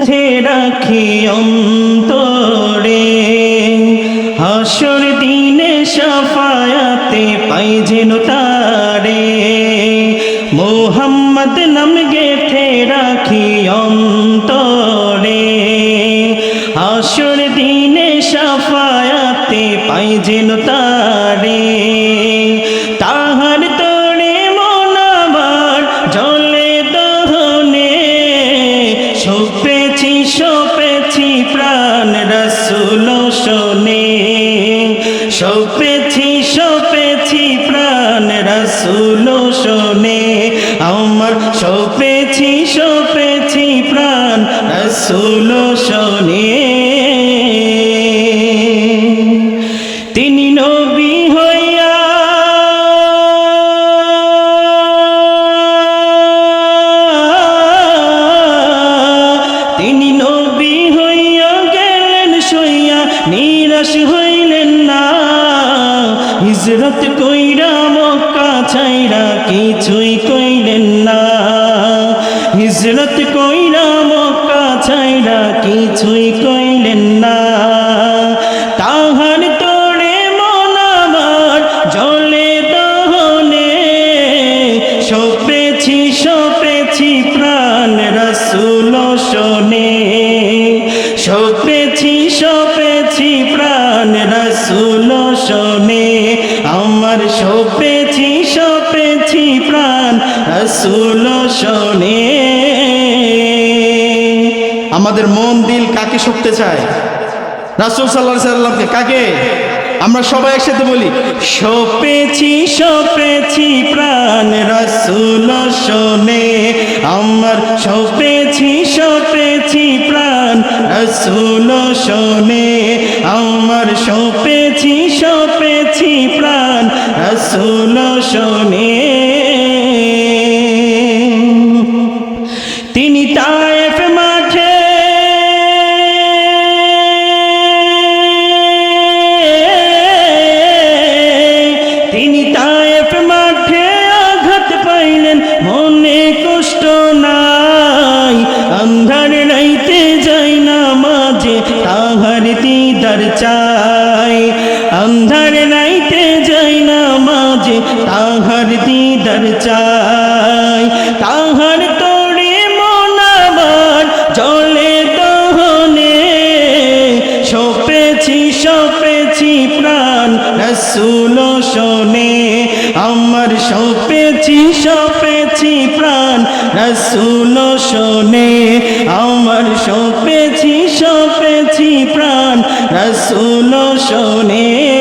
গেথে রাখি অন্তরে। হাসর দিনে সাফায়াতে পাই যেন তারে। মোহাম্মদ নাম গেথে রাখি অন্তরে। হাসর দিনে সাফায়াতে পাই যেন তারে। তাহার জলে সপেছি সপেছি প্রাণ রসুল শোনে। সপেছি সপেছি প্রাণ রসুল শোনে। আমার সপেছি সপেছি প্রাণ রসুল শোনে। হিজরত কইরা মক্কা ছাইরা কিছুই কইলেন না। হিজরত কইরা মক্কা ছাইরা কিছুই কইলেন না। প্রাণ রসুল সপেছি সপেছি প্রাণ রসুল শোনে। আমার সপেছি সপেছি প্রাণ, রসুল শোনে। আমাদের মন দিল কাকে শুকতে চায়? রাসুল সাল্লাহ সাল্লামকে কাকে? আমরা সবাই একসাথে বলি, সপেছি সপেছি প্রাণ, রসুল শোনে। আমার সপেছি সপেছি প্রাণ। রসুল শোনে, আমার সপেছি সপেছি প্রাণ। রসুল শোনে। তিনি তায়েফ মাঠে তিনি তায়েফ কষ্ট নাই, আন্ধার নাইতে যাই না মাঝে তাহার দিদার চাই। আন্ধার নাইতে যাই না মাঝে তাহার দিদার চাই। রসুল শোনে আমার সপেছি সপেছি প্রাণ। রসুল শোনে আমার সপেছি সপেছি প্রাণ। রসুল শোনে।